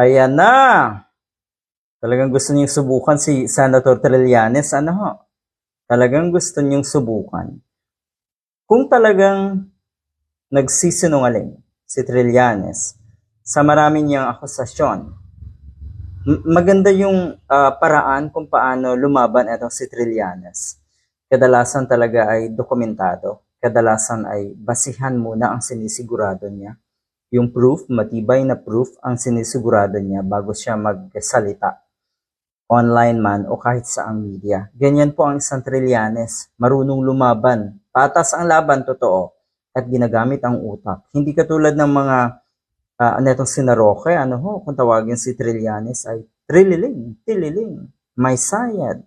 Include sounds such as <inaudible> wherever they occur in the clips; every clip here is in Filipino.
Ayan na! Talagang gusto niyong subukan si Senator Trillanes. Ano ho? Talagang gusto niyong subukan. Kung talagang nagsisinungaling si Trillanes sa marami niyang akusasyon, maganda yung ah, paraan kung paano lumaban itong si Trillanes. Kadalasan talaga ay dokumentado. Kadalasan ay basihan muna ang sinisigurado niya yung proof, matibay na proof ang sinisigurado niya bago siya magsalita. Online man o kahit sa ang media. Ganyan po ang isang Trillanes. Marunong lumaban. Patas ang laban, totoo. At ginagamit ang utak. Hindi katulad ng mga uh, itong sinaroke, ano ho, kung tawagin si Trillanes ay trililing, tililing, may sayad.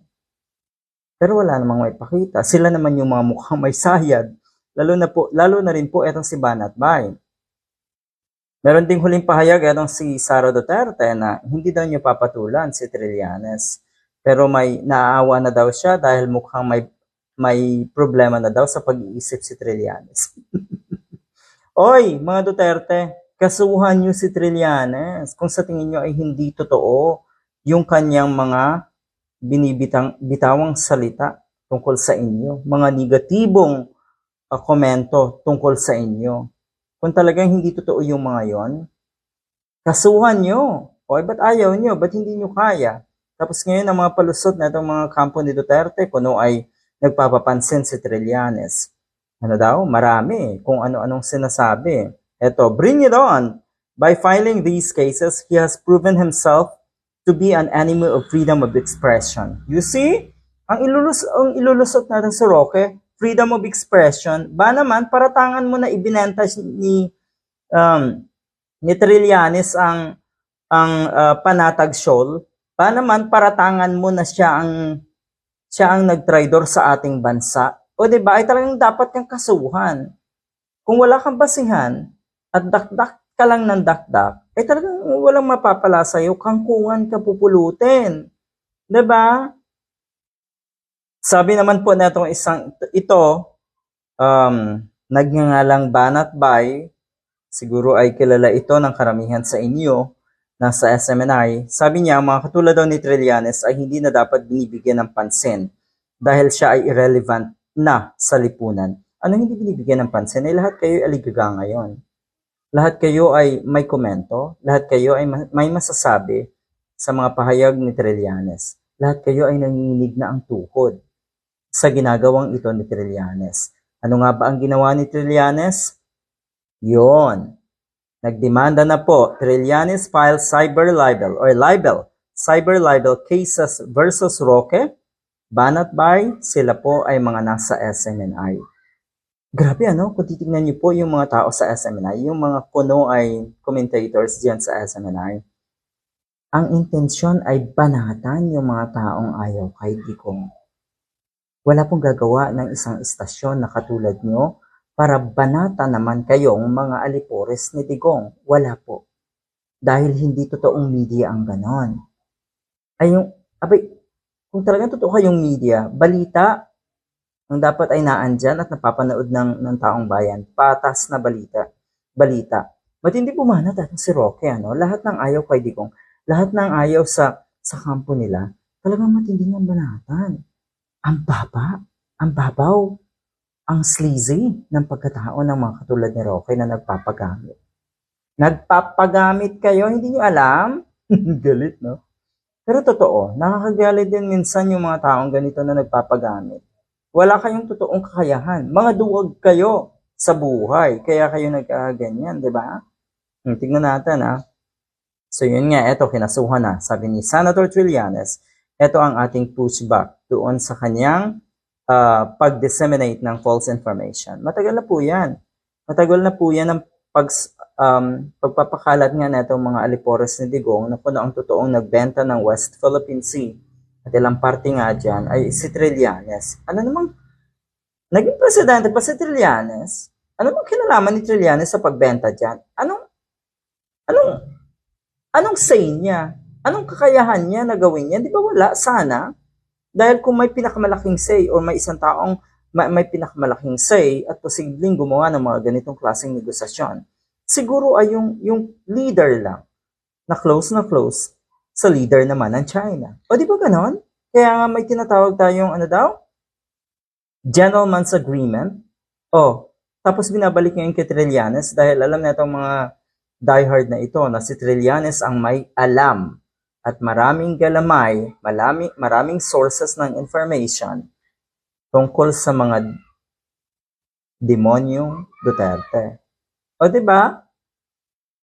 Pero wala namang may pakita. Sila naman yung mga mukhang may sayad. Lalo na po, lalo na rin po itong si Banat Bay. Meron ding huling pahayag itong si Sara Duterte na hindi daw niya papatulan si Trillanes. Pero may naaawa na daw siya dahil mukhang may may problema na daw sa pag-iisip si Trillanes. <laughs> Oy, mga Duterte, kasuhan niyo si Trillanes kung sa tingin niyo ay hindi totoo yung kanyang mga binibitang bitawang salita tungkol sa inyo, mga negatibong uh, komento tungkol sa inyo. Kung talagang hindi totoo yung mga yon, kasuhan nyo. O, ba't ayaw nyo? Ba't hindi nyo kaya? Tapos ngayon, ang mga palusot na itong mga kampo ni Duterte, kuno ay nagpapapansin si Trillanes. Ano daw? Marami. Kung ano-anong sinasabi. Eto, bring it on. By filing these cases, he has proven himself to be an enemy of freedom of expression. You see? Ang, ilulus ang ilulusot natin sa Roque, freedom of expression, ba naman, paratangan mo na ibinenta ni, um, ni Trillanes ang, ang uh, panatag shoal, ba naman, paratangan mo na siya ang, siya ang nagtraidor sa ating bansa. O di ba ay talagang dapat kang kasuhan. Kung wala kang basihan at dakdak ka lang ng dakdak, ay talagang walang mapapala sa'yo, kangkungan ka pupulutin. 'Di ba? Sabi naman po na itong isang, ito, um, nagngangalang Banat Bay, siguro ay kilala ito ng karamihan sa inyo, nasa SMNI. Sabi niya, mga katulad daw ni Trillanes ay hindi na dapat binibigyan ng pansin dahil siya ay irrelevant na sa lipunan. Ano hindi binibigyan ng pansin? Ay lahat kayo ay aligaga ngayon. Lahat kayo ay may komento, lahat kayo ay may masasabi sa mga pahayag ni Trillanes. Lahat kayo ay nanginginig na ang tuhod sa ginagawang ito ni Trillanes. Ano nga ba ang ginawa ni Trillanes? Yon. Nagdemanda na po, Trillanes files cyber libel or libel, cyber libel cases versus Roque, Banat by, sila po ay mga nasa SMNI. Grabe ano, kung titignan niyo po yung mga tao sa SMNI, yung mga kuno ay commentators diyan sa SMNI, ang intensyon ay banatan yung mga taong ayaw kay Digong. Wala pong gagawa ng isang istasyon na katulad nyo para banata naman kayong mga alipores ni Digong. Wala po. Dahil hindi totoong media ang ganon. Ay yung, abay, kung talagang totoo kayong media, balita ang dapat ay naandyan at napapanood ng, ng taong bayan. Patas na balita. Balita. Ba't hindi pumanat at si Roque, ano? Lahat ng ayaw kay Digong, lahat ng ayaw sa sa kampo nila, talagang matinding ang banatan ang baba, ang babaw, ang sleazy ng pagkatao ng mga katulad ni Roque na nagpapagamit. Nagpapagamit kayo, hindi nyo alam? <laughs> Galit, no? Pero totoo, nakakagalit din minsan yung mga taong ganito na nagpapagamit. Wala kayong totoong kakayahan. Mga duwag kayo sa buhay, kaya kayo nagkaganyan, di ba? Hmm, tignan natin, ha? So, yun nga, eto, kinasuhan na. Sabi ni Senator Trillanes, ito ang ating pushback doon sa kanyang uh, pag-disseminate ng false information. Matagal na po yan. Matagal na po yan ang pag, um, pagpapakalat nga na mga alipores ni Digong na kung ang totoong nagbenta ng West Philippine Sea at ilang parte nga dyan ay si Trillanes. Ano namang naging presidente pa si Trillanes? Ano bang kinalaman ni Trillanes sa pagbenta dyan? Anong, anong, anong say niya? Anong kakayahan niya na gawin yan? Di ba wala? Sana. Dahil kung may pinakamalaking say or may isang taong may, may pinakamalaking say at posibleng gumawa ng mga ganitong klaseng negosasyon, siguro ay yung, yung leader lang na close na close sa leader naman ng China. O di ba ganon? Kaya nga may tinatawag tayong ano daw? Gentleman's agreement. O, tapos binabalik ngayon kay Trillanes dahil alam na itong mga diehard na ito na si Trillanes ang may alam at maraming galamay, marami, maraming sources ng information tungkol sa mga demonyong Duterte. O di ba?